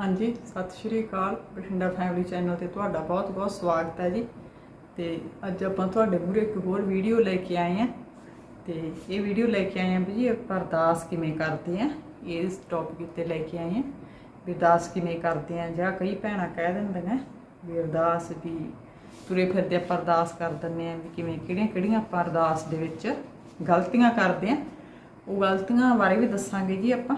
ਹਾਂਜੀ, ਸਤਿ ਸ਼੍ਰੀ ਅਕਾਲ। ਬਠਿੰਡਾ ਫੈਮਿਲੀ ਚੈਨਲ ਤੇ ਤੁਹਾਡਾ ਬਹੁਤ-ਬਹੁਤ ਸਵਾਗਤ ਹੈ ਜੀ। ਤੇ ਅੱਜ ਆਪਾਂ ਤੁਹਾਡੇ ਮੂਹਰੇ ਇੱਕ ਹੋਰ ਵੀਡੀਓ ਲੈ ਕੇ ਆਏ ਹਾਂ। ਤੇ ਇਹ ਵੀਡੀਓ ਲੈ ਕੇ ਆਏ ਹਾਂ ਵੀ ਜੀ ਅਰਦਾਸ ਕਿਵੇਂ ਕਰਦੇ ਆ ਇਸ ਟੌਪਿਕ ਤੇ ਲੈ ਕੇ ਆਏ ਹਾਂ। ਵੀ ਅਰਦਾਸ ਕਿਵੇਂ ਕਰਦੇ ਆ ਜਾਂ ਕਈ ਭੈਣਾਂ ਕਹਿ ਦਿੰਦੀਆਂ ਵੀ ਅਰਦਾਸ ਵੀ ਤੁਰੇ ਫਿਰਦੇ ਆਪਾਂ ਅਰਦਾਸ ਕਰ ਦਿੰਦੇ ਆ ਵੀ ਕਿਵੇਂ ਕਿਹੜੀਆਂ ਕਿਹੜੀਆਂ ਆਪਾਂ ਅਰਦਾਸ ਦੇ ਵਿੱਚ ਗਲਤੀਆਂ ਕਰਦੇ ਆ ਉਹ ਗਲਤੀਆਂ ਬਾਰੇ ਵੀ ਦੱਸਾਂਗੇ ਜੀ ਆਪਾਂ।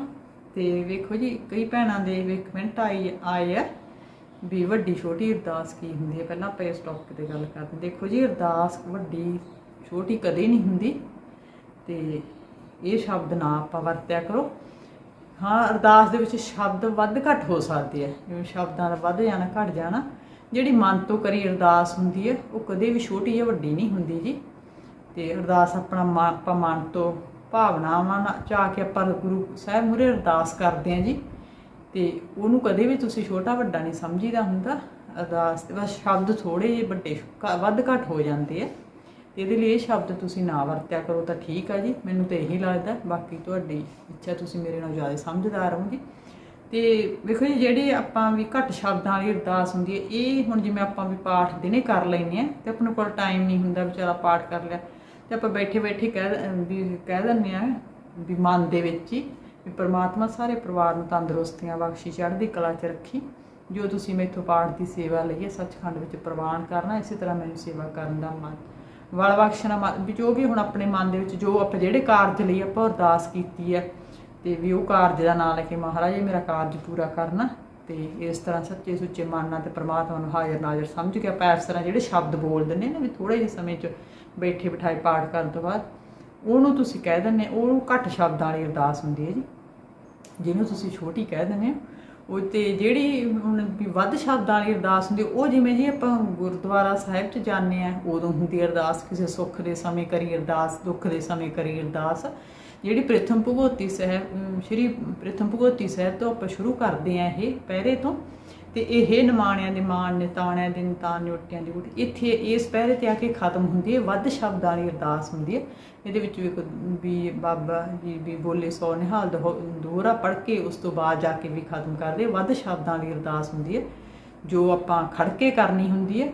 ਤੇ ਵੇਖੋ ਜੀ, ਕਈ ਭੈਣਾਂ ਦੇ ਵੇਖ ਕਮੈਂਟ ਆਈ ਆਏ ਆ ਵੀ ਵੱਡੀ ਛੋਟੀ ਅਰਦਾਸ ਕੀ ਹੁੰਦੀ ਹੈ? ਪਹਿਲਾਂ ਆਪਾਂ ਇਸ ਟੌਪਿਕ ਤੇ ਗੱਲ ਕਰਦੇ ਦੇਖੋ ਜੀ, ਅਰਦਾਸ ਵੱਡੀ ਛੋਟੀ ਕਦੇ ਨਹੀਂ ਹੁੰਦੀ ਤੇ ਇਹ ਸ਼ਬਦ ਨਾ ਆਪਾਂ ਵਰਤਿਆ ਕਰੋ। ਹਾਂ, ਅਰਦਾਸ ਦੇ ਵਿੱਚ ਸ਼ਬਦ ਵੱਧ ਘੱਟ ਹੋ ਸਕਦੇ ਆ ਜਿਵੇਂ ਸ਼ਬਦਾਂ ਦਾ ਵੱਧ ਜਾਣਾ ਘਟ ਜਾਣਾ, ਜਿਹੜੀ ਮਨ ਤੋਂ ਕਰੀ ਅਰਦਾਸ ਹੁੰਦੀ ਹੈ, ਉਹ ਕਦੇ ਵੀ ਛੋਟੀ ਜਾਂ ਵੱਡੀ ਨਹੀਂ ਹੁੰਦੀ ਜੀ। ਤੇ ਅਰਦਾਸ ਆਪਣਾ ਮਾ- ਆਪਾਂ ਮਨ ਤੋਂ ਭਾਵਨਾਵਾਂ ਨਾਲ ਚਾਹ ਕੇ ਆਪਾਂ ਗੁਰੂ ਸਾਹਿਬ ਮੂਹਰੇ ਅਰਦਾਸ ਕਰਦੇ ਹਾਂ ਜੀ। ਤੇ ਉਹਨੂੰ ਕਦੇ ਵੀ ਤੁਸੀਂ ਛੋਟਾ ਵੱਡਾ ਨਹੀਂ ਸਮਝੀਦਾ ਹੁੰਦਾ। ਅਰਦਾਸ ਦੇ ਬਸ ਸ਼ਬਦ ਥੋੜੇ ਜਿਹੇ ਵੱਡੇ ਵੱਧ ਘੱਟ ਹੋ ਜਾਂਦੇ ਆ। ਤੇ ਇਹਦੇ ਲਈ ਇਹ ਸ਼ਬਦ ਤੁਸੀਂ ਨਾ ਵਰਤਿਆ ਕਰੋ ਤਾਂ ਠੀਕ ਆ ਜੀ। ਮੈਨੂੰ ਤਾਂ ਇਹੀ ਲੱਗਦਾ। ਬਾਕੀ ਤੁਹਾਡੀ ਇੱਛਾ ਤੁਸੀਂ ਮੇਰੇ ਨਾਲ ਜ਼ਿਆਦਾ ਸਮਝਦਾਰ ਹੋ ਜੀ ਤੇ ਵੇਖੋ ਜੀ, ਜਿਹੜੇ ਆਪਾਂ ਵੀ ਘੱਟ ਸ਼ਬਦਾਂ ਵਾਲੀ ਅਰਦਾਸ ਹੁੰਦੀ ਹੈ, ਇਹ ਹੁਣ ਜਿਵੇਂ ਆਪਾਂ ਵੀ ਪਾਠ ਦਿਨੇ ਕਰ ਲੈਂਦੇ ਆ ਤੇ ਆਪਣੇ ਕੋਲ ਟਾਈਮ ਨਹੀਂ ਹੁੰਦਾ ਵਿਚਾਰਾ ਪਾਠ ਕਰ ਲਿਆ। ਤੇ ਆਪਾਂ ਬੈਠੇ ਬੈਠੇ ਕਹਿ ਦ- ਵੀ ਕਹਿ ਦਿੰਦੇ ਆ ਵੀ ਮਨ ਦੇ ਵਿੱਚ ਹੀ ਵੀ ਪ੍ਰਮਾਤਮਾ ਸਾਰੇ ਪਰਿਵਾਰ ਨੂੰ ਤੰਦਰੁਸਤੀਆਂ ਬਖਸ਼ੀ, ਚੜ੍ਹਦੀ ਕਲਾ 'ਚ ਰੱਖੀ, ਜੋ ਤੁਸੀਂ ਮੈਥੋਂ ਪਾਠ ਦੀ ਸੇਵਾ ਲਈਏ ਸੱਚਖੰਡ ਵਿੱਚ ਪ੍ਰਵਾਨ ਕਰਨਾ, ਇਸੇ ਤਰ੍ਹਾਂ ਮੈਨੂੰ ਸੇਵਾ ਕਰਨ ਦਾ ਮਨ। ਵਲ ਬਖਸ਼ਣਾ ਮਨ- ਵੀ ਜੋ ਵੀ ਹੁਣ ਆਪਣੇ ਮਨ ਦੇ ਵਿੱਚ ਜੋ ਆਪਾਂ ਜਿਹੜੇ ਕਾਰਜ ਲਈ ਆਪਾਂ ਅਰਦਾਸ ਕੀਤੀ ਹੈ, ਤੇ ਵੀ ਉਹ ਕਾਰਜ ਦਾ ਨਾਮ ਲੈ ਕੇ ਮਹਾਰਾਜ ਇਹ ਮੇਰਾ ਕਾਰਜ ਪੂਰਾ ਕਰਨਾ। ਤੇ ਇਸ ਤਰ੍ਹਾਂ ਸੱਚੇ ਸੁੱਚੇ ਮਨ ਨਾਲ ਤੇ ਪ੍ਰਮਾਤਮਾ ਨੂੰ ਹਾਜ਼ਰ ਨਾਜ਼ਰ ਸਮਝ ਕੇ ਆਪਾਂ ਇਸ ਤਰ੍ਹਾਂ ਜਿਹੜੇ ਸ਼ਬਦ ਬੋਲ ਦਿੰਦੇ ਨੇ ਵੀ ਥੋੜੇ ਜਿਹੇ ਸਮੇਂ 'ਚ ਬੈਠੇ ਬਿਠਾਏ ਪਾਠ ਕਰਨ ਤੋਂ ਬਾਅਦ, ਉਹਨੂੰ ਤੁਸੀਂ ਕਹਿ ਦਿੰਦੇ ਉਹ ਘੱਟ ਸ਼ਬਦਾਂ ਵਾਲੀ ਅਰਦਾਸ ਹੁੰਦੀ ਹੈ ਜੀ। ਜਿਹਨੂੰ ਤੁਸੀਂ ਛੋਟੀ ਕਹਿ ਦਿੰਦੇ ਹੋ, ਉਹ ਤੇ ਜਿਹੜੀ ਹੁਣ ਵੀ ਵੱਧ ਸ਼ਬਦਾਂ ਵਾਲੀ ਅਰਦਾਸ ਹੁੰਦੀ, ਉਹ ਜਿਵੇਂ ਜੀ ਆਪਾਂ ਗੁਰਦੁਆਰਾ ਸਾਹਿਬ 'ਚ ਜਾਂਦੇ ਆ, ਉਦੋਂ ਹੁੰਦੀ ਅਰਦਾਸ, ਕਿਸੇ ਸੁੱਖ ਦੇ ਸਮੇਂ ਕਰੀ ਅਰਦਾਸ, ਦੁੱਖ ਦੇ ਸਮੇਂ ਕਰੀ ਅਰਦਾਸ। ਜਿਹੜੀ ਪ੍ਰਥਮ ਭਗਵਤੀ ਸਾਹਿਬ ਸ਼੍ਰੀ ਪ੍ਰਥਮ ਭਗਵਤੀ ਸਾਹਿਬ ਤੋਂ ਆਪਾਂ ਸ਼ੁਰੂ ਕਰਦੇ ਆ ਇਹ ਪਹਿਰੇ ਤੋਂ, ਤੇ ਇਹ ਨਿਮਾਣਿਆਂ ਦੇ ਮਾਣ, ਨਿਤਾਣਿਆਂ ਦੇ ਨਿਤਾਨ ਨਿਉਟਿਆਂ ਦੀ ਗੁੱਟ ਇੱਥੇ ਇਸ ਪਹਿਰੇ ਤੇ ਆ ਕੇ ਖਤਮ ਹੁੰਦੀ ਹੈ, ਵੱਧ ਸ਼ਬਦਾਂ ਵਾਲੀ ਅਰਦਾਸ ਹੁੰਦੀ ਹੈ। ਇਹਦੇ ਵਿੱਚ ਵੀ ਕੋਈ- ਵੀ ਬਾਬਾ ਜੀ ਵੀ ਬੋਲੇ, ਸੋ ਨਿਹਾਲ ਦਹੋ- ਦੋਹਰਾ ਪੜ੍ਹ ਕੇ ਉਸ ਤੋਂ ਬਾਅਦ ਜਾ ਕੇ ਵੀ ਖਤਮ ਕਰਦੇ, ਵੱਧ ਸ਼ਬਦਾਂ ਵਾਲੀ ਅਰਦਾਸ ਹੁੰਦੀ ਹੈ, ਜੋ ਆਪਾਂ ਖੜ ਕੇ ਕਰਨੀ ਹੁੰਦੀ ਹੈ।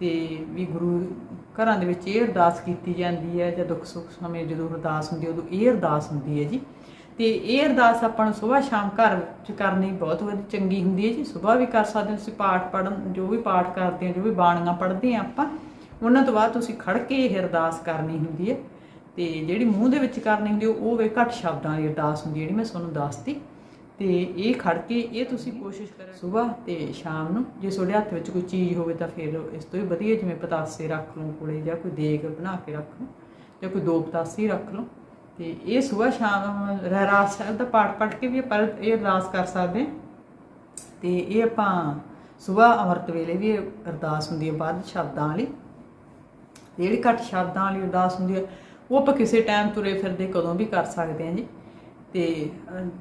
ਤੇ ਵੀ ਗੁਰੂ ਘਰਾਂ ਦੇ ਵਿੱਚ ਇਹ ਅਰਦਾਸ ਕੀਤੀ ਜਾਂਦੀ ਹੈ, ਜਾਂ ਦੁੱਖ ਸੁੱਖ ਸਮੇਂ ਜਦੋਂ ਅਰਦਾਸ ਹੁੰਦੀ ਹੈ, ਉਦੋਂ ਇਹ ਅਰਦਾਸ ਹੁੰਦੀ ਹੈ ਜੀ। ਤੇ ਇਹ ਅਰਦਾਸ ਆਪਾਂ ਨੂੰ ਸਵੇਰ ਸ਼ਾਮ ਘਰ ਵਿੱਚ ਕਰਨੀ ਬਹੁਤ ਵਧੀਆ ਚੰਗੀ ਹੁੰਦੀ ਹੈ ਜੀ। ਸਵੇਰ ਵੀ ਕਰ ਸਕਦੇ ਹੋ, ਤੁਸੀਂ ਪਾਠ ਪੜਨ ਜੋ ਵੀ ਪਾਠ ਕਰਦੇ ਹੋ, ਜੋ ਵੀ ਬਾਣੀਆਂ ਪੜ੍ਹਦੇ ਆ ਆਪਾਂ, ਉਹਨਾਂ ਤੋਂ ਬਾਅਦ ਤੁਸੀਂ ਖੜ ਕੇ ਇਹ ਅਰਦਾਸ ਕਰਨੀ ਹੁੰਦੀ ਹੈ। ਤੇ ਜਿਹੜੀ ਮੂੰਹ ਦੇ ਵਿੱਚ ਕਰਨੀ ਹੁੰਦੀ ਉਹ ਵੇ ਘੱਟ ਸ਼ਬਦਾਂ ਦੀ ਅਰਦਾਸ ਹੁੰਦੀ ਹੈ, ਜਿਹੜੀ ਮੈਂ ਤੁਹਾਨੂੰ ਦੱਸਤੀ। ਤੇ ਇਹ ਖੜ ਕੇ ਇਹ ਤੁਸੀਂ ਕੋਸ਼ਿਸ਼ ਕਰੋ। ਸਵੇਰ ਤੇ ਸ਼ਾਮ ਨੂੰ ਜੇ ਤੁਹਾਡੇ ਹੱਥ ਵਿੱਚ ਕੋਈ ਚੀਜ਼ ਹੋਵੇ ਤਾਂ ਫਿਰ ਇਸ ਤੋਂ ਵੀ ਵਧੀਆ ਜਿਵੇਂ ਪਤਾਸੇ ਰੱਖ ਲਓ ਕੋਲੇ ਜਾਂ ਕੋਈ ਦੇਗ ਬਣਾ ਕੇ ਰੱਖ ਲਓ ਜਾਂ ਕੋਈ ਦੋ ਪਤਾਸੇ ਰੱਖ ਲਓ। ਤੇ ਇਹ ਸਵੇਰ ਸ਼ਾਮ ਰਹਿਰਾਸ ਸਾਹਿਬ ਦਾ ਪਾਠ ਪੜ੍ਹ ਕੇ ਵੀ ਆਪਾਂ ਇਹ ਅਰਦਾਸ ਕਰ ਸਕਦੇ ਹਾਂ। ਤੇ ਇਹ ਆਪਾਂ ਸਵੇਰ ਅੰਮ੍ਰਿਤ ਵੇਲੇ ਵੀ ਅਰਦਾਸ ਹੁੰਦੀ ਹੈ ਬਾਅਦ ਸ਼ਬਦਾਂ ਵਾਲੀ। ਤੇ ਜਿਹੜੀ ਘੱਟ ਸ਼ਬਦਾਂ ਵਾਲੀ ਅਰਦਾਸ ਹੁੰਦੀ ਹੈ, ਉਹ ਆਪਾਂ ਕਿਸੇ ਟਾਈਮ ਤੁਰੇ ਫਿਰਦੇ ਕਦੋਂ ਵੀ ਕਰ ਸਕਦੇ ਹਾਂ ਜੀ। ਤੇ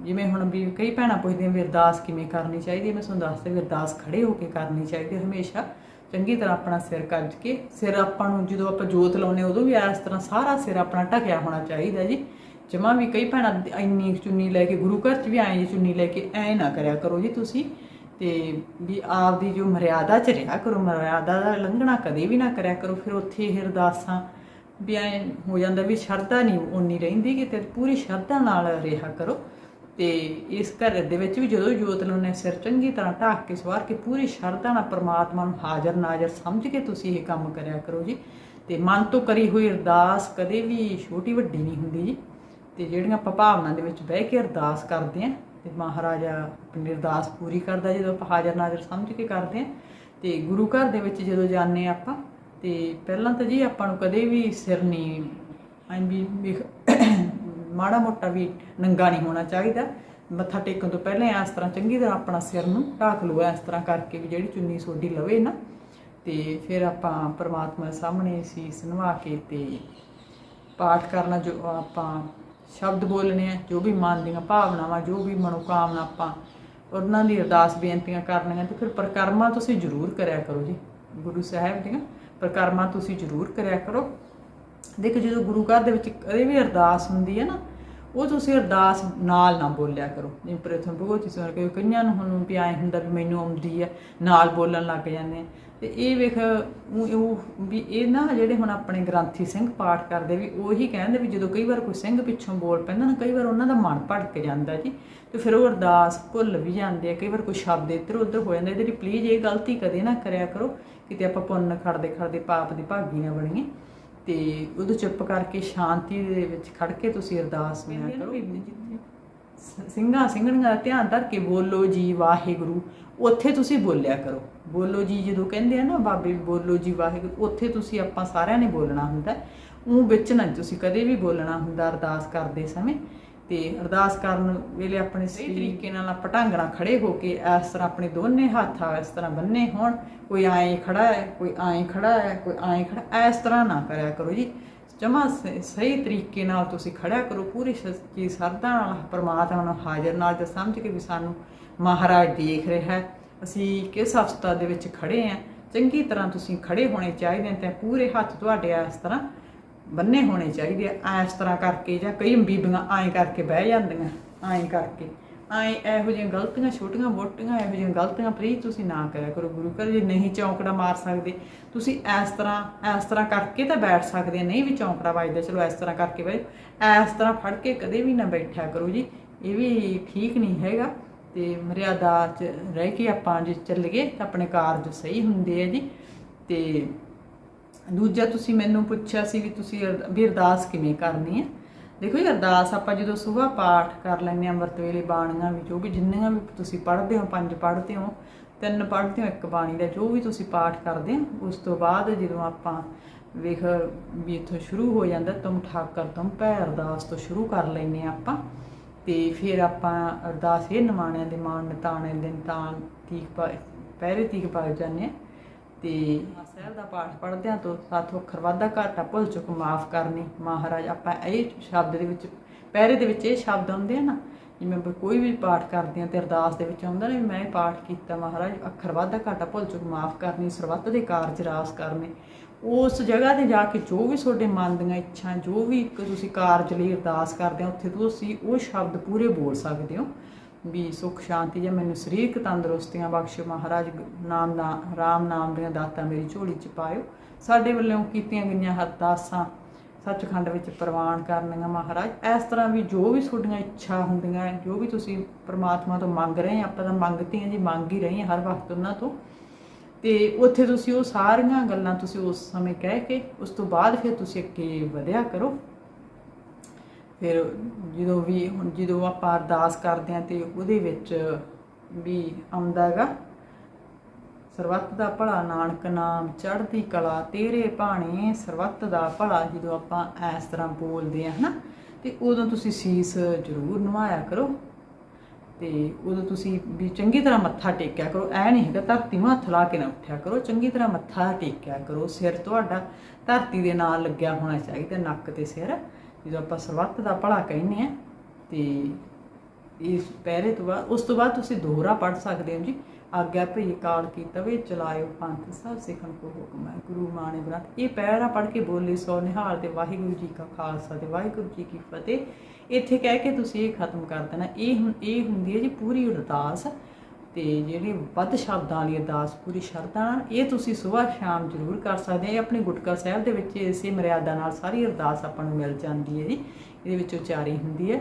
ਜਿਵੇਂ ਹੁਣ ਵੀ ਕਈ ਭੈਣਾਂ ਪੁੱਛਦੀਆਂ ਵੀ ਅਰਦਾਸ ਕਿਵੇਂ ਕਰਨੀ ਚਾਹੀਦੀ ਹੈ ਮੈਂ ਤੁਹਾਨੂੰ ਦੱਸਦਾ ਵੀ ਅਰਦਾਸ ਖੜੇ ਹੋ ਕੇ ਕਰਨੀ ਚਾਹੀਦੀ ਹੈ ਹਮੇਸ਼ਾ। ਚੰਗੀ ਤਰ੍ਹਾਂ ਆਪਣਾ ਸਿਰ ਕੱਜ ਕੇ ਸਿਰ ਆਪਾਂ ਨੂੰ ਜਦੋਂ ਆਪਾਂ ਜੋਤ ਲਾਉਂਦੇ ਹਾਂ, ਉਦੋਂ ਵੀ ਇਸ ਤਰ੍ਹਾਂ ਸਾਰਾ ਸਿਰ ਆਪਣਾ ਢਕਿਆ ਹੋਣਾ ਚਾਹੀਦਾ ਜੀ। ਜਮਾ ਵੀ ਕਈ ਭੈਣਾਂ ਇੰਨੀ ਚੁੰਨੀ ਲੈ ਕੇ ਗੁਰੂ ਘਰ 'ਚ ਵੀ ਆਏ ਜੀ ਚੁੰਨੀ ਲੈ ਕੇ ਐ ਨਾ ਕਰਿਆ ਕਰੋ ਜੀ ਤੁਸੀਂ। ਤੇ ਵੀ ਆਪ ਦੀ ਜੋ ਮਰਿਆਦਾ 'ਚ ਰਿਹਾ ਕਰੋ ਮਰਿਆਦਾ ਦਾ ਲੰਘਣਾ ਕਦੇ ਵੀ ਨਾ ਕਰਿਆ ਕਰੋ ਫਿਰ ਉੱਥੇ ਇਹ ਅਰਦਾਸਾਂ ਵੀ ਐ ਹੋ ਜਾਂਦਾ ਵੀ ਸ਼ਰਧਾ ਨਹੀਂ ਉਨੀ ਰਹਿੰਦੀ ਕਿ ਤੇ ਪੂਰੀ ਸ਼ਰਧਾ ਨਾਲ ਰਿਹਾ ਕਰੋ। ਤੇ ਇਸ ਘਰ ਦੇ ਵਿੱਚ ਵੀ ਜਦੋਂ ਜੋਤ ਲਾਉਂਦੇ ਸਿਰ ਚੰਗੀ ਤਰ੍ਹਾਂ ਢੱਕ ਕੇ ਸਵਾਰ ਕੇ ਪੂਰੀ ਸ਼ਰਧਾ ਨਾਲ ਪਰਮਾਤਮਾ ਨੂੰ ਹਾਜ਼ਰ ਨਾਜ਼ਰ ਸਮਝ ਕੇ ਤੁਸੀਂ ਇਹ ਕੰਮ ਕਰਿਆ ਕਰੋ ਜੀ। ਤੇ ਮਨ ਤੋਂ ਕਰੀ ਹੋਈ ਅਰਦਾਸ ਕਦੇ ਵੀ ਛੋਟੀ ਵੱਡੀ ਨਹੀਂ ਹੁੰਦੀ ਜੀ। ਤੇ ਜਿਹੜੀਆਂ ਆਪਾਂ ਭਾਵਨਾ ਦੇ ਵਿੱਚ ਬਹਿ ਕੇ ਅਰਦਾਸ ਕਰਦੇ ਆਂ ਤੇ ਮਹਾਰਾਜਾ ਆਪਣੀ ਅਰਦਾਸ ਪੂਰੀ ਕਰਦਾ ਜਦੋਂ ਆਪਾਂ ਹਾਜ਼ਰ ਨਾਜ਼ਰ ਸਮਝ ਕੇ ਕਰਦੇ ਆਂ ਤੇ ਗੁਰੂ ਘਰ ਦੇ ਵਿੱਚ ਜਦੋਂ ਜਾਂਦੇ ਹਾਂ ਆਪਾਂ ਤੇ ਪਹਿਲਾਂ ਤਾਂ ਜੀ ਆਪਾਂ ਨੂੰ ਕਦੇ ਵੀ ਸਿਰ ਨਹੀਂ, ਐਂ ਵੀ ਮਾੜਾ ਮੋਟਾ ਵੀ ਨੰਗਾ ਨਹੀਂ ਹੋਣਾ ਚਾਹੀਦਾ। ਮੱਥਾ ਟੇਕਣ ਤੋਂ ਪਹਿਲਾਂ ਇਸ ਤਰ੍ਹਾਂ ਚੰਗੀ ਤਰ੍ਹਾਂ ਆਪਣਾ ਸਿਰ ਨੂੰ ਢੱਕ ਲਓ, ਇਸ ਤਰ੍ਹਾਂ ਕਰਕੇ ਵੀ ਜਿਹੜੀ ਚੁੰਨੀ ਸੋਡੀ ਲਵੇ ਨਾ। ਤੇ ਫਿਰ ਆਪਾਂ ਪ੍ਰਮਾਤਮਾ ਸਾਹਮਣੇ ਸੀਸ ਨਵਾ ਕੇ ਤੇ ਪਾਠ ਕਰਨਾ ਜੋ ਆਪਾਂ ਸ਼ਬਦ ਬੋਲਣੇ ਆ, ਜੋ ਵੀ ਮਨ ਦੀਆਂ ਭਾਵਨਾਵਾਂ, ਜੋ ਵੀ ਮਨੋਕਾਮਨਾ ਆਪਾਂ ਉਹਨਾਂ ਦੀ ਅਰਦਾਸ ਬੇਨਤੀਆਂ ਕਰਨੀਆਂ ਤੇ ਫਿਰ ਪ੍ਰਕਰਮਾਂ ਤੁਸੀਂ ਜ਼ਰੂਰ ਕਰਿਆ ਕਰੋ ਜੀ। ਗੁਰੂ ਸਾਹਿਬ ਦੀਆਂ ਪ੍ਰਕਰਮਾਂ ਤੁਸੀਂ ਜ਼ਰੂਰ ਕਰਿਆ ਕਰੋ। ਦੇਖੋ ਜਦੋਂ ਗੁਰੂ ਘਰ ਦੇ ਵਿੱਚ ਕਦੇ ਵੀ ਅਰਦਾਸ ਹੁੰਦੀ ਹੈ ਨਾ, ਉਹ ਤੁਸੀਂ ਅਰਦਾਸ ਨਾਲ ਨਾ ਬੋਲਿਆ ਕਰੋ। ਜਿਵੇਂ ਪ੍ਰਥਮ ਭਗਵਤੀ ਸਵਰ ਕੇ ਕਈਆਂ ਨੂੰ ਹੁਣ ਵੀ ਆਏ ਹੁੰਦਾ ਵੀ ਮੈਨੂੰ ਆਉਂਦੀ ਹੈ, ਨਾਲ ਬੋਲਣ ਲੱਗ ਜਾਂਦੇ ਤੇ ਇਹ ਵੇਖ, ਉਹ ਵੀ ਇਹ ਨਾ ਜਿਹੜੇ ਹੁਣ ਆਪਣੇ ਗ੍ਰੰਥੀ ਸਿੰਘ ਪਾਠ ਕਰਦੇ ਵੀ ਉਹੀ ਕਹਿੰਦੇ ਵੀ ਜਦੋਂ ਕਈ ਵਾਰ ਕੋਈ ਸਿੰਘ ਪਿੱਛੋਂ ਬੋਲ ਪੈਂਦਾ ਨਾ, ਕਈ ਵਾਰ ਉਹਨਾਂ ਦਾ ਮਨ ਭੜਕ ਜਾਂਦਾ ਜੀ। ਤੇ ਫਿਰ ਉਹ ਅਰਦਾਸ ਭੁੱਲ ਵੀ ਜਾਂਦੇ ਆ, ਕਈ ਵਾਰ ਕੋਈ ਸ਼ਬਦ ਇੱਧਰ ਉੱਧਰ ਹੋ ਜਾਂਦਾ, ਇਹਦੇ ਲਈ ਪਲੀਜ਼ ਇਹ ਗਲਤੀ ਕਦੇ ਨਾ ਕਰਿਆ ਕਰੋ। ਕਿਤੇ ਆਪਾਂ ਪੁੰਨ ਖੜਦੇ ਖੜਦੇ ਪਾਪ ਦੀ ਭਾਗੀ ਨਾ ਬਣੀਏ। ਤੇ ਉਦੋਂ ਚੁੱਪ ਕਰਕੇ ਸ਼ਾਂਤੀ ਦੇ ਵਿੱਚ ਖੜ ਕੇ ਤੁਸੀਂ ਅਰਦਾਸ ਮਿਆ ਕਰੋ। ਸਿੰਘਾਂ ਸਿੰਘਣੀਆਂ ਦਾ ਧਿਆਨ ਧਰ ਕੇ ਬੋਲੋ ਜੀ ਵਾਹਿਗੁਰੂ ਉੱਥੇ ਤੁਸੀਂ ਬੋਲਿਆ ਕਰੋ। ਬੋਲੋ ਜੀ ਜਦੋਂ ਕਹਿੰਦੇ ਆ ਨਾ ਬਾਬੇ ਬੋਲੋ ਜੀ ਵਾਹਿਗੁਰੂ ਉੱਥੇ ਤੁਸੀਂ ਆਪਾਂ ਸਾਰਿਆਂ ਨੇ ਬੋਲਣਾ ਹੁੰਦਾ। ਉਹ ਵਿੱਚ ਨਾ ਤੁਸੀਂ ਕਦੇ ਵੀ ਬੋਲਣਾ ਹੁੰਦਾ ਅਰਦਾਸ ਕਰਦੇ ਸਮੇਂ। ਤੇ ਅਰਦਾਸ ਕਰਨ ਵੇਲੇ ਆਪਣੇ ਸਹੀ ਤਰੀਕੇ ਨਾਲ ਆਪਾਂ ਢੰਗਣਾ ਖੜੇ ਹੋ ਕੇ ਇਸ ਤਰ੍ਹਾਂ ਆਪਣੇ ਦੋਨੇ ਹੱਥ ਆ ਇਸ ਤਰ੍ਹਾਂ ਬੰਨੇ ਹੋਣ ਕੋਈ ਐਂ ਖੜਾ ਹੈ ਕੋਈ ਐਂ ਖੜਾ ਹੈ ਕੋਈ ਐਂ ਖੜਾ ਇਸ ਤਰ੍ਹਾਂ ਨਾ ਕਰਿਆ ਕਰੋ ਜੀ। ਜਮਾ ਸਹੀ ਤਰੀਕੇ ਨਾਲ ਤੁਸੀਂ ਖੜਿਆ ਕਰੋ ਪੂਰੀ ਸੱਚੀ ਸਰਦਾ ਨਾਲ ਪਰਮਾਤਮਾ ਨੂੰ ਹਾਜ਼ਰ ਨਾਲ ਤੇ ਸਮਝ ਕੇ ਵੀ ਸਾਨੂੰ ਮਹਾਰਾਜ ਦੇਖ ਰਿਹਾ ਹੈ। ਅਸੀਂ ਕਿਸ ਅਵਸਥਾ ਦੇ ਵਿੱਚ ਖੜੇ ਆਂ ਚੰਗੀ ਤਰ੍ਹਾਂ ਤੁਸੀਂ ਖੜੇ ਹੋਣੇ ਚਾਹੀਦੇ ਤੇ ਪੂਰੇ ਹੱਥ ਤੁਹਾਡੇ ਇਸ ਤਰ੍ਹਾਂ ਬੰਨੇ ਹੋਣੇ ਚਾਹੀਦੇ ਆ। ਇਸ ਤਰ੍ਹਾਂ ਕਰਕੇ ਜਾਂ ਕਈ ਬੀਬੀਆਂ ਐਂ ਕਰਕੇ ਬਹਿ ਜਾਂਦੀਆਂ, ਐਂ ਕਰਕੇ। ਐਂ ਇਹੋ ਜਿਹੀਆਂ ਗਲਤੀਆਂ, ਛੋਟੀਆਂ ਮੋਟੀਆਂ, ਇਹੋ ਜਿਹੀਆਂ ਗਲਤੀਆਂ ਪਲੀਜ਼ ਤੁਸੀਂ ਨਾ ਕਰਿਆ ਕਰੋ ਗੁਰੂ ਘਰ, ਜੇ ਨਹੀਂ ਚੌਂਕੜਾ ਮਾਰ ਸਕਦੇ। ਤੁਸੀਂ ਇਸ ਤਰ੍ਹਾਂ ਇਸ ਤਰ੍ਹਾਂ ਕਰਕੇ ਤਾਂ ਬੈਠ ਸਕਦੇ ਨਹੀਂ ਵੀ ਚੌਂਕੜਾ ਵੱਜਦਾ, ਚਲੋ ਇਸ ਤਰ੍ਹਾਂ ਕਰਕੇ ਬੈ ਇਸ ਤਰ੍ਹਾਂ ਫੜ ਕੇ ਕਦੇ ਵੀ ਨਾ ਬੈਠਿਆ ਕਰੋ ਜੀ। ਇਹ ਵੀ ਠੀਕ ਨਹੀਂ ਹੈਗਾ ਤੇ ਮਰਿਆਦਾ 'ਚ ਰਹਿ ਕੇ ਆਪਾਂ ਜੇ ਚੱਲੀਏ ਤਾਂ ਆਪਣੇ ਕਾਰਜ ਸਹੀ ਹੁੰਦੇ ਆ ਜੀ। ਤੇ ਦੂਜਾ ਤੁਸੀਂ ਮੈਨੂੰ ਪੁੱਛਿਆ ਸੀ ਵੀ ਤੁਸੀਂ ਅਰ- ਵੀ ਅਰਦਾਸ ਕਿਵੇਂ ਕਰਨੀ ਹੈ? ਦੇਖੋ ਜੀ, ਅਰਦਾਸ ਆਪਾਂ ਜਦੋਂ ਸਵੇਰ ਪਾਠ ਕਰ ਲੈਂਦੇ ਹਾਂ, ਅੰਮ੍ਰਿਤ ਵੇਲੇ ਬਾਣੀਆਂ ਵੀ, ਜੋ ਵੀ ਜਿੰਨੀਆਂ ਵੀ ਤੁਸੀਂ ਪੜ੍ਹਦੇ ਹੋ, ਪੰਜ ਪੜ੍ਹਦੇ ਹੋ, ਤਿੰਨ ਪੜ੍ਹਦੇ ਹੋ, ਇੱਕ ਬਾਣੀ ਦਾ ਜੋ ਵੀ ਤੁਸੀਂ ਪਾਠ ਕਰਦੇ ਹੋ, ਉਸ ਤੋਂ ਬਾਅਦ ਜਦੋਂ ਆਪਾਂ ਵੇਖ ਵੀ ਇੱਥੋਂ ਸ਼ੁਰੂ ਹੋ ਜਾਂਦਾ, ਤੁਮ ਠਾਕਰ, ਤੁਮ ਭੈ, ਅਰਦਾਸ ਤੋਂ ਸ਼ੁਰੂ ਕਰ ਲੈਂਦੇ ਹਾਂ ਆਪਾਂ, ਤੇ ਫਿਰ ਆਪਾਂ ਅਰਦਾਸ ਇਹ ਨਿਮਾਣਿਆਂ ਦੇ ਮਾਣ ਨਿਤਾਣੇ ਦਿਨ ਤਾਂ ਠੀਕ ਪਾ, ਪਹਿਰੇ ਤੀਕ ਪਾ ਜਾਂਦੇ ਹਾਂ। ਤੇ ਸਾਹਿਬ ਦਾ ਪਾਠ ਪੜ੍ਹਦਿਆਂ ਤੋਂ ਸਾਥੋਂ ਅੱਖਰ ਵਾਧਾ ਘਾਟਾ ਭੁੱਲ ਚੁੱਕ, ਮਾਫ ਕਰਨੀ। ਮਹਾਰਾਜ, ਆਪਾਂ ਇਹ ਸ਼ਬਦ ਦੇ ਵਿੱਚ, ਪਹਿਰੇ ਦੇ ਵਿੱਚ ਇਹ ਸ਼ਬਦ ਆਉਂਦੇ ਆ ਨਾ, ਜਿਵੇਂ ਕੋਈ ਵੀ ਪਾਠ ਕਰਦੇ ਆ ਤੇ ਅਰਦਾਸ ਦੇ ਵਿੱਚ ਆਉਂਦਾ ਨਾ ਵੀ ਮੈਂ ਇਹ ਪਾਠ ਕੀਤਾ, ਮਹਾਰਾਜ, ਅੱਖਰ ਵਾਧਾ ਘਾਟਾ ਭੁੱਲ ਚੁੱਕ, ਮਾਫ ਕਰਨੀ, ਸਰਬੱਤ ਦੇ ਕਾਰਜ ਰਾਸ ਕਰਨੇ। ਉਸ ਜਗ੍ਹਾ ਤੇ ਜਾ ਕੇ ਜੋ ਵੀ ਤੁਹਾਡੇ ਮਨ ਦੀਆਂ ਇੱਛਾ, ਜੋ ਵੀ ਇੱਕ ਤੁਸੀਂ ਕਾਰਜ ਲਈ ਅਰਦਾਸ ਕਰਦੇ ਆ ਉੱਥੇ ਤੁਸੀਂ ਉਹ ਸ਼ਬਦ ਪੂਰੇ ਬੋਲ ਸਕਦੇ ਹੋ। ਵੀ ਸੁਖ ਸ਼ਾਂਤੀ ਜਾਂ ਮੈਨੂੰ ਸਰੀਰਕ ਤੰਦਰੁਸਤੀਆਂ ਬਖਸ਼ ਮਹਾਰਾਜ, ਨਾਮ ਦਾ ਰਾਮ ਨਾਮ ਦੀਆਂ ਦਾਤਾਂ ਮੇਰੀ ਝੋਲੀ ਚ ਪਾਇਓ। ਸਾਡੇ ਵੱਲੋਂ ਕੀਤੀਆਂ ਗਈਆਂ ਅਰਦਾਸਾਂ ਸੱਚਖੰਡ ਵਿੱਚ ਪ੍ਰਵਾਨ ਕਰਨੀਆਂ ਮਹਾਰਾਜ। ਇਸ ਤਰ੍ਹਾਂ ਵੀ ਜੋ ਵੀ ਤੁਹਾਡੀਆਂ ਇੱਛਾ ਹੁੰਦੀਆਂ, ਜੋ ਵੀ ਤੁਸੀਂ ਪ੍ਰਮਾਤਮਾ ਤੋਂ ਮੰਗ ਰਹੇ ਆ, ਆਪਾਂ ਤਾਂ ਮੰਗਤੇ ਹਾਂ ਜੀ ਮੰਗ ਹੀ ਰਹੇ ਹਾਂ ਹਰ ਵਕਤ ਉਹਨਾਂ ਤੋਂ। ਤੇ ਉੱਥੇ ਤੁਸੀਂ ਉਹ ਸਾਰੀਆਂ ਗੱਲਾਂ ਤੁਸੀਂ ਉਸ ਸਮੇਂ ਕਹਿ ਕੇ, ਉਸ ਤੋਂ ਬਾਅਦ ਫਿਰ ਤੁਸੀਂ ਅੱਗੇ ਵਧਿਆ ਕਰੋ। ਫਿਰ ਜਦੋਂ ਵੀ ਹੁਣ ਜਦੋਂ ਆਪਾਂ ਅਰਦਾਸ ਕਰਦੇ ਆ ਤੇ ਉਹਦੇ ਵਿੱਚ ਵੀ ਆਉਂਦਾ ਹੈਗਾ, ਸਰਬੱਤ ਦਾ ਭਲਾ ਨਾਨਕ ਨਾਮ ਚੜ੍ਹਦੀ ਕਲਾ ਤੇਰੇ ਭਾਣੇ, ਸਰਬੱਤ ਦਾ ਭਲਾ ਜਦੋਂ ਆਪਾਂ ਇਸ ਤਰ੍ਹਾਂ ਬੋਲਦੇ ਆ ਹਨਾ, ਤੇ ਉਦੋਂ ਤੁਸੀਂ ਸੀਸ ਜ਼ਰੂਰ ਨਵਾਇਆ ਕਰੋ ਤੇ ਉਦੋਂ ਤੁਸੀਂ ਵੀ ਚੰਗੀ ਤਰ੍ਹਾਂ ਮੱਥਾ ਟੇਕਿਆ ਕਰੋ, ਐ ਨਹੀਂ ਹੈਗਾ ਧਰਤੀ ਨੂੰ ਹੱਥ ਲਾ ਕੇ ਨਾ ਉੱਠਿਆ ਕਰੋ, ਚੰਗੀ ਤਰ੍ਹਾਂ ਮੱਥਾ ਟੇਕਿਆ ਕਰੋ, ਸਿਰ ਤੁਹਾਡਾ ਧਰਤੀ ਦੇ ਨਾਲ ਲੱਗਿਆ ਹੋਣਾ ਚਾਹੀਦਾ, ਨੱਕ ਤੇ ਸਿਰ ਜਦੋਂ ਆਪਾਂ ਸਰਬੱਤ ਦਾ ਭਲਾ ਕਹਿੰਦੇ ਆ ਤੇ ਇਸ ਪਹਿਰੇ ਤੋਂ ਬਾਅਦ, ਉਸ ਤੋਂ ਬਾਅਦ ਤੁਸੀਂ ਦੋਹਰਾ ਪੜ ਸਕਦੇ ਹੋ ਜੀ। ਆਗਿਆ ਭਈ ਕਾਲ ਕੀ ਤਵੇ, ਚਲਾਇਓ ਪੰਥ ਸਭ ਸਿਖਣ ਕੋ ਹੁਕਮ ਹੈ। ਗੁਰੂ ਮਾਣੇ ਬ੍ਰਤ, ਇਹ ਪਹਿਰਾ ਪੜ ਕੇ ਬੋਲੇ ਸੋ ਨਿਹਾਲ ਤੇ ਵਾਹਿਗੁਰੂ ਜੀ ਕਾ ਖਾਲਸਾ ਤੇ ਵਾਹਿਗੁਰੂ ਜੀ ਕੀ ਫਤਿਹ। ਇੱਥੇ ਕਹਿ ਕੇ ਤੁਸੀਂ ਇਹ ਖਤਮ ਕਰ ਦੇਣਾ। ਇਹ ਹੁਣ ਇਹ ਹੁੰਦੀ ਹੈ ਜੀ ਪੂਰੀ ਅਰਦਾਸ ਤੇ ਜਿਹੜੀ ਵੱਧ ਸ਼ਬਦਾਂ ਵਾਲੀ ਅਰਦਾਸ, ਪੂਰੀ ਸ਼ਰਧਾ ਨਾਲ ਇਹ ਤੁਸੀਂ ਸਵੇਰ ਸ਼ਾਮ ਜ਼ਰੂਰ ਕਰ ਸਕਦੇ ਆ। ਇਹ ਆਪਣੇ ਗੁਟਕਾ ਸਾਹਿਬ ਦੇ ਵਿੱਚ ਇਸੇ ਮਰਿਆਦਾ ਨਾਲ ਸਾਰੀ ਅਰਦਾਸ ਆਪਾਂ ਨੂੰ ਮਿਲ ਜਾਂਦੀ ਹੈ ਜੀ। ਇਹਦੇ ਵਿੱਚ ਉਚਾਰੀ ਹੁੰਦੀ ਹੈ।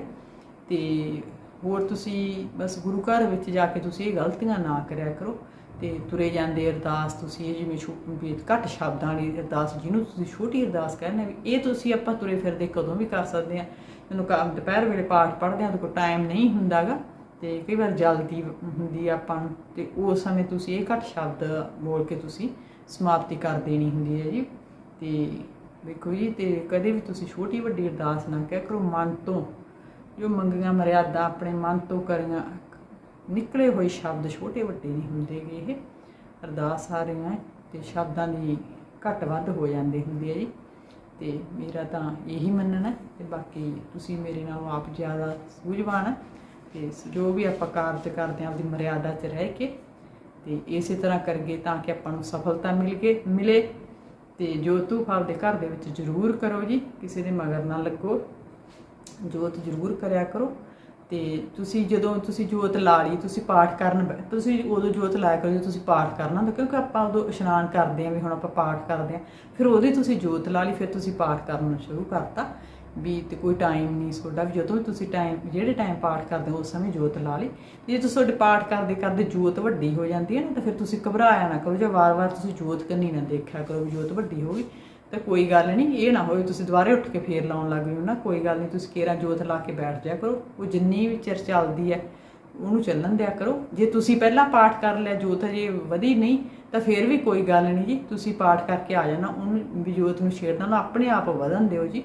ਤੇ ਹੋਰ ਤੁਸੀਂ ਬਸ ਗੁਰੂ ਘਰ ਵਿੱਚ ਜਾ ਕੇ ਤੁਸੀਂ ਇਹ ਗਲਤੀਆਂ ਨਾ ਕਰਿਆ ਕਰੋ ਤੇ ਤੁਰੇ ਜਾਂਦੇ ਅਰਦਾਸ, ਤੁਸੀਂ ਇਹ ਜਿਵੇਂ ਛੋ- ਘੱਟ ਸ਼ਬਦਾਂ ਵਾਲੀ ਅਰਦਾਸ, ਜਿਹਨੂੰ ਤੁਸੀਂ ਛੋਟੀ ਅਰਦਾਸ ਕਹਿੰਦੇ ਵੀ ਇਹ ਤੁਸੀਂ ਆਪਾਂ ਤੁਰੇ ਫਿਰਦੇ ਕਦੋਂ ਵੀ ਕਰ ਸਕਦੇ ਆ। ਮੈਨੂੰ ਕੰਮ ਦੁਪਹਿਰ ਵੇਲੇ ਪਾਠ ਪੜ੍ਹਦੇ ਆ ਤਾਂ ਕੋਈ ਟਾਈਮ ਨਹੀਂ ਹੁੰਦਾਗਾ। ਤੇ ਕਈ ਵਾਰ ਜਲਦੀ ਹੁੰਦੀ ਆਪਾਂ ਨੂੰ, ਤੇ ਉਸ ਸਮੇਂ ਤੁਸੀਂ ਇਹ ਘੱਟ ਸ਼ਬਦ ਬੋਲ ਕੇ ਤੁਸੀਂ ਸਮਾਪਤੀ ਕਰ ਦੇਣੀ ਹੁੰਦੀ ਹੈ ਜੀ। ਤੇ ਵੇਖੋ ਜੀ, ਤੇ ਕਦੇ ਵੀ ਤੁਸੀਂ ਛੋਟੀ ਵੱਡੀ ਅਰਦਾਸ ਨਾ ਕਹਿ ਕਰੋ, ਮਨ ਤੋਂ ਜੋ ਮੰਗੀਆਂ ਮਰਿਆਦਾ ਆਪਣੇ ਮਨ ਤੋਂ ਕਰੀਆਂ, ਨਿਕਲੇ ਹੋਏ ਸ਼ਬਦ ਛੋਟੇ ਵੱਡੇ ਨਹੀਂ ਹੁੰਦੇਗੇ ਇਹ। ਅਰਦਾਸ ਆ ਰਹੀਆਂ ਹੈ ਤੇ ਸ਼ਬਦਾਂ ਦੀ ਘੱਟ ਵੱਧ ਹੋ ਜਾਂਦੇ ਹੁੰਦੇ ਆ ਜੀ। ਤੇ ਮੇਰਾ ਤਾਂ ਇਹੀ ਮੰਨਣਾ ਹੈ ਤੇ ਬਾਕੀ ਤੁਸੀਂ ਮੇਰੇ ਨਾਲੋਂ ਆਪ ਜ਼ਿਆਦਾ ਸੂਝਵਾਨ ਹੈ। ਤੇ ਜੋ ਵੀ ਆਪਾਂ ਕਾਰਜ ਕਰਦੇ ਹਾਂ, ਆਪਦੀ ਮਰਿਆਦਾ 'ਚ ਰਹਿ ਕੇ ਤੇ ਇਸੇ ਤਰ੍ਹਾਂ ਕਰਗੇ ਤਾਂ ਕਿ ਆਪਾਂ ਨੂੰ ਸਫਲਤਾ ਮਿਲ ਕੇ, ਮਿਲੇ ਤੇ ਜੋ ਤੂੰ ਆਪਦੇ ਘਰ ਦੇ ਵਿੱਚ ਜ਼ਰੂਰ ਕਰੋ ਜੀ, ਕਿਸੇ ਦੇ ਮਗਰ ਨਾ ਲੱਗੋ। ਜੋਤ ਜ਼ਰੂਰ ਕਰਿਆ ਕਰੋ ਤੇ ਤੁਸੀਂ ਜਦੋਂ ਤੁਸੀਂ ਜੋਤ ਲਾ ਲਈ, ਤੁਸੀਂ ਪਾਠ ਕਰਨ ਬੈ- ਤੁਸੀਂ ਉਦੋਂ ਜੋਤ ਲਾਇਆ ਕਰੋ ਜਦੋਂ ਤੁਸੀਂ ਪਾਠ ਕਰਨਾ ਤਾਂ ਕਿਉਂਕਿ ਆਪਾਂ ਉਦੋਂ ਇਸ਼ਨਾਨ ਕਰਦੇ ਆਂ ਵੀ ਹੁਣ ਆਪਾਂ ਪਾਠ ਕਰਦੇ ਆਂ ਫਿਰ ਉਹਦੇ ਤੁਸੀਂ ਜੋਤ ਲਾ ਲਈ, ਫਿਰ ਤੁਸੀਂ ਪਾਠ ਕਰਨਾ ਸ਼ੁਰੂ ਕਰਤਾ। ਵੀ ਤੇ ਕੋਈ ਟਾਈਮ ਨਹੀਂ ਤੁਹਾਡਾ, ਵੀ ਜਦੋਂ ਵੀ ਤੁਸੀਂ ਟਾਈਮ ਜਿਹੜੇ ਟਾਈਮ ਪਾਠ ਕਰਦੇ ਹੋ, ਉਸ ਸਮੇਂ ਜੋਤ ਲਾ ਲਈ। ਜੇ ਤੁਸੀਂ ਤੁਹਾਡੇ ਪਾਠ ਕਰਦੇ ਕਰਦੇ ਜੋਤ ਵੱਡੀ ਹੋ ਜਾਂਦੀ ਹੈ ਨਾ, ਤਾਂ ਫਿਰ ਤੁਸੀਂ ਘਬਰਾਇਆ ਨਾ ਕਰੋ। ਜਾਂ ਵਾਰ-ਵਾਰ ਤੁਸੀਂ ਜੋਤ ਕੰਨੀ ਨਾ ਦੇਖਿਆ ਕਰੋ ਵੀ ਜੋਤ ਵੱਡੀ ਹੋ ਗਈ, ਤਾਂ ਕੋਈ ਗੱਲ ਨਹੀਂ, ਇਹ ਨਾ ਹੋਵੇ ਤੁਸੀਂ ਦੁਬਾਰੇ ਉੱਠ ਕੇ ਫੇਰ ਲਾਉਣ ਲੱਗ ਜਾਓ ਨਾ, ਕੋਈ ਗੱਲ ਨਹੀਂ, ਤੁਸੀਂ ਕੇਰਾ ਜੋਤ ਲਾ ਕੇ ਬੈਠ ਜਾਇਆ ਕਰੋ। ਉਹ ਜਿੰਨੀ ਵੀ ਚਿਰ ਚੱਲਦੀ ਹੈ, ਉਹਨੂੰ ਚੱਲਣ ਦਿਆ ਕਰੋ। ਜੇ ਤੁਸੀਂ ਪਹਿਲਾਂ ਪਾਠ ਕਰ ਲਿਆ, ਜੋਤ ਹਜੇ ਵਧੀ ਨਹੀਂ, ਤਾਂ ਫਿਰ ਵੀ ਕੋਈ ਗੱਲ ਨਹੀਂ ਜੀ, ਤੁਸੀਂ ਪਾਠ ਕਰਕੇ ਆ ਜਾਣਾ, ਉਹਨੂੰ ਵੀ ਜੋਤ ਨੂੰ ਛੇੜਨਾ ਨਾ ਆਪਣੇ ਆਪ ਵਧਣ ਦਿਓ ਜੀ।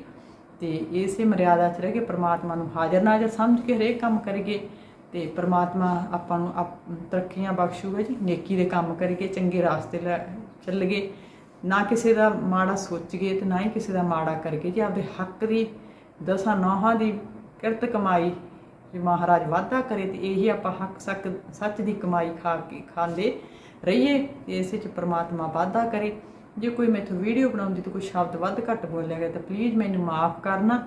ਤੇ ਇਸੇ ਮਰਿਆਦਾ 'ਚ ਰਹਿ ਕੇ ਪ੍ਰਮਾਤਮਾ ਨੂੰ ਹਾਜ਼ਰ ਨਾਜ਼ਰ ਸਮਝ ਕੇ ਹਰੇਕ ਕੰਮ ਕਰੀਏ ਤੇ ਪ੍ਰਮਾਤਮਾ ਆਪਾਂ ਨੂੰ ਆਪ- ਤਰੱਕੀਆਂ ਬਖਸ਼ੂਗਾ ਜੀ, ਨੇਕੀ ਦੇ ਕੰਮ ਕਰੀਏ, ਚੰਗੇ ਰਾਸਤੇ ਲੈ ਚੱਲੀਏ। ਨਾ ਕਿਸੇ ਦਾ ਮਾੜਾ ਸੋਚੀਏ ਤੇ ਨਾ ਹੀ ਕਿਸੇ ਦਾ ਮਾੜਾ ਕਰਕੇ ਜੀ ਆਪਦੇ ਹੱਕ ਦੀ ਦਸਾਂ ਨੌਹਾਂ ਦੀ ਕਿਰਤ ਕਮਾਈ ਜੇ ਮਹਾਰਾਜ ਵਾਅਦਾ ਕਰੇ ਤੇ ਇਹੀ ਆਪਾਂ ਹੱਕ ਸੱਕ ਸੱਚ ਦੀ ਕਮਾਈ ਖਾ ਕੇ ਖਾਂਦੇ ਰਹੀਏ ਤੇ ਇਸੇ ਚ ਪ੍ਰਮਾਤਮਾ ਵਾਅਦਾ ਕਰੇ। ਜੇ ਕੋਈ ਮੈਥੋਂ ਵੀਡੀਓ ਬਣਾਉਂਦੀ ਤਾਂ ਕੋਈ ਸ਼ਬਦ ਵੱਧ ਘੱਟ ਬੋਲਿਆ ਗਿਆ ਤਾਂ ਪਲੀਜ਼ ਮੈਨੂੰ ਮਾਫ ਕਰਨਾ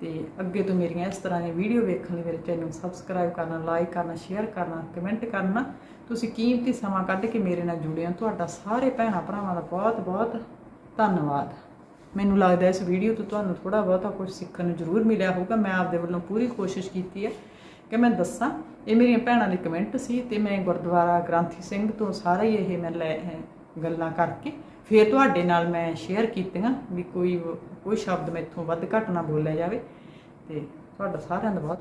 ਤੇ ਅੱਗੇ ਤੋਂ ਮੇਰੀਆਂ ਇਸ ਤਰ੍ਹਾਂ ਦੀਆਂ ਵੀਡੀਓ ਵੇਖਣ ਲਈ ਮੇਰੇ ਚੈਨਲ ਨੂੰ ਸਬਸਕ੍ਰਾਈਬ ਕਰਨਾ ਲਾਈਕ ਕਰਨਾ ਸ਼ੇਅਰ ਕਰਨਾ ਕਮੈਂਟ ਕਰਨਾ। ਤੁਸੀਂ ਕੀਮਤੀ ਸਮਾਂ ਕੱਢ ਕੇ ਮੇਰੇ ਨਾਲ ਜੁੜੇ ਹੋ ਤੁਹਾਡਾ ਸਾਰੇ ਭੈਣਾਂ ਭਰਾਵਾਂ ਦਾ ਬਹੁਤ ਬਹੁਤ ਧੰਨਵਾਦ। ਮੈਨੂੰ ਲੱਗਦਾ ਇਸ ਵੀਡੀਓ ਤੋਂ ਤੁਹਾਨੂੰ ਥੋੜਾ ਬਹੁਤਾ ਕੁਝ ਸਿੱਖਣ ਨੂੰ ਜ਼ਰੂਰ ਮਿਲਿਆ ਹੋਊਗਾ। ਮੈਂ ਆਪਦੇ ਵੱਲੋਂ ਪੂਰੀ ਕੋਸ਼ਿਸ਼ ਕੀਤੀ ਹੈ ਕਿ ਮੈਂ ਦੱਸਾਂ। ਇਹ ਮੇਰੀਆਂ ਭੈਣਾਂ ਦੇ ਕਮੈਂਟ ਸੀ ਤੇ ਮੈਂ ਗੁਰਦੁਆਰਾ ਗ੍ਰੰਥੀ ਸਿੰਘ ਤੋਂ ਸਾਰਾ ਹੀ ਇਹ ਮੈਂ ਲੈ ਗੱਲਾਂ ਕਰਕੇ ਫਿਰ ਤੁਹਾਡੇ ਨਾਲ ਮੈਂ ਸ਼ੇਅਰ ਕੀਤੀਆਂ ਵੀ ਕੋਈ ਕੋਈ ਸ਼ਬਦ ਮੈਥੋਂ ਵੱਧ ਘੱਟ ਨਾ ਬੋਲਿਆ ਜਾਵੇ ਤੇ ਤੁਹਾਡਾ ਸਾਰਿਆਂ ਦਾ ਬਹੁਤ